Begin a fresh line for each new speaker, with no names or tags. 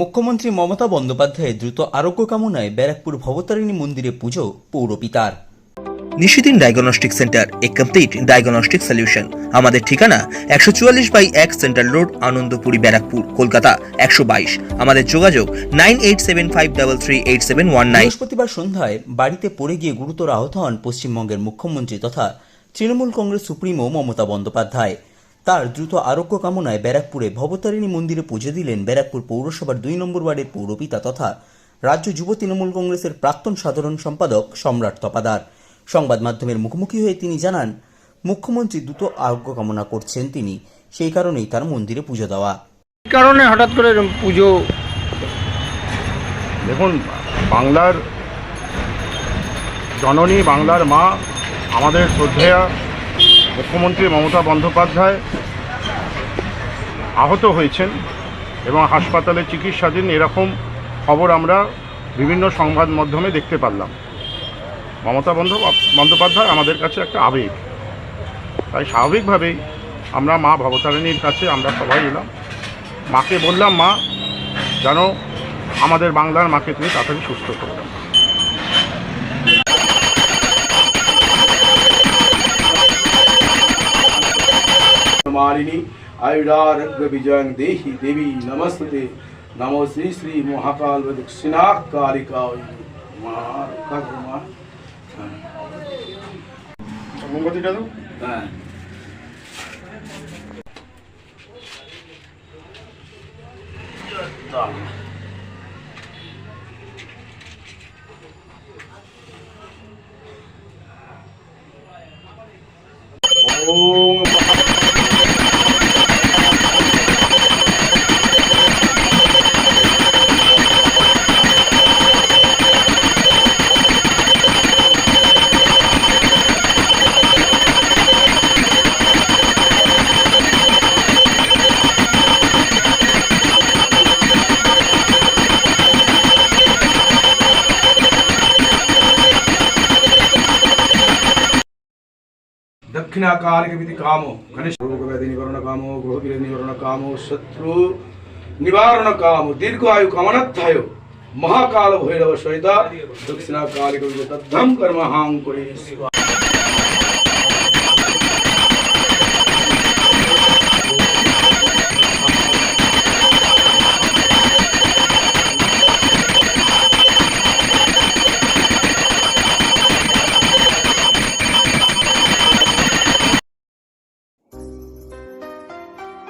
মুখ্যমন্ত্রী মমতা বন্দ্যোপাধ্যায়ের দ্রুত আরোগ্য কামনায় ব্যারাকপুর ভবতারিণী মন্দিরে পুজো পৌরপিতার
Nishidin diagnostic centre a complete diagnostic solution. আমাদের ঠিকানা একশো চুয়াল্লিশ বাই এক সেন্ট্রাল রোড আনন্দপুরি ব্যারাকপুর কলকাতা একশো বাইশ। আমাদের যোগাযোগ nine eight seven five double three eight seven one nine.
বৃহস্পতিবার সন্ধ্যায় বাড়িতে পড়ে গিয়ে গুরুতর আহত হন পশ্চিমবঙ্গের মুখ্যমন্ত্রী তথা তৃণমূল কংগ্রেস সুপ্রিমো মমতা বন্দ্যোপাধ্যায়। তার দ্রুত আরোগ্য কামনায় ব্যারাকপুরে ভবতারিণী মন্দিরে পুজো দিলেন ব্যারাকপুর পৌরসভার দুই নম্বর ওয়ার্ডের পৌরপিতা তথা রাজ্য যুব তৃণমূল কংগ্রেসের প্রাক্তন সাধারণ সম্পাদক সম্রাট তপাদার। সংবাদ মাধ্যমের মুখোমুখি হয়ে তিনি জানান মুখ্যমন্ত্রী দ্রুত আরোগ্য কামনা করছেন তিনি সেই কারণেই তার মন্দিরে পুজো দেওয়া।
এই কারণে হঠাৎ করে পুজো
দেখুন বাংলার জননী বাংলার মা আমাদের শ্রদ্ধেয়া মুখ্যমন্ত্রী মমতা বন্দ্যোপাধ্যায় আহত হয়েছেন এবং হাসপাতালে চিকিৎসাধীন এরকম খবর আমরা বিভিন্ন সংবাদ মাধ্যমে দেখতে পারলাম। মমতা বন্দ্য বন্দ্যোপাধ্যায় আমাদের কাছে একটা আবেগ। তাই স্বাভাবিকভাবেই আমরা মা ভবতারিণীর কাছে আমরা সবাই এলাম। মাকে বললাম, মা, যেন আমাদের বাংলার মাকে তুমি তাড়াতাড়ি সুস্থ করে।
মারিণী
আয়ুরারোগ্য বিজয়ং
দেহি দেবী নমস্তে নমো শ্রী শ্রী মহাকাল দক্ষিণাকালিকা ওম దక్షిణాకాలికమితి కామో గణేశ నివరణ కామో గృహగిర నివరణ కామో శత్రు నివారణ కామో దీర్ఘాయు కమనత్థాయో మహాకాల భైరవ సహిత దక్షిణాకాలిక తద్ధం కర్మహాం కురే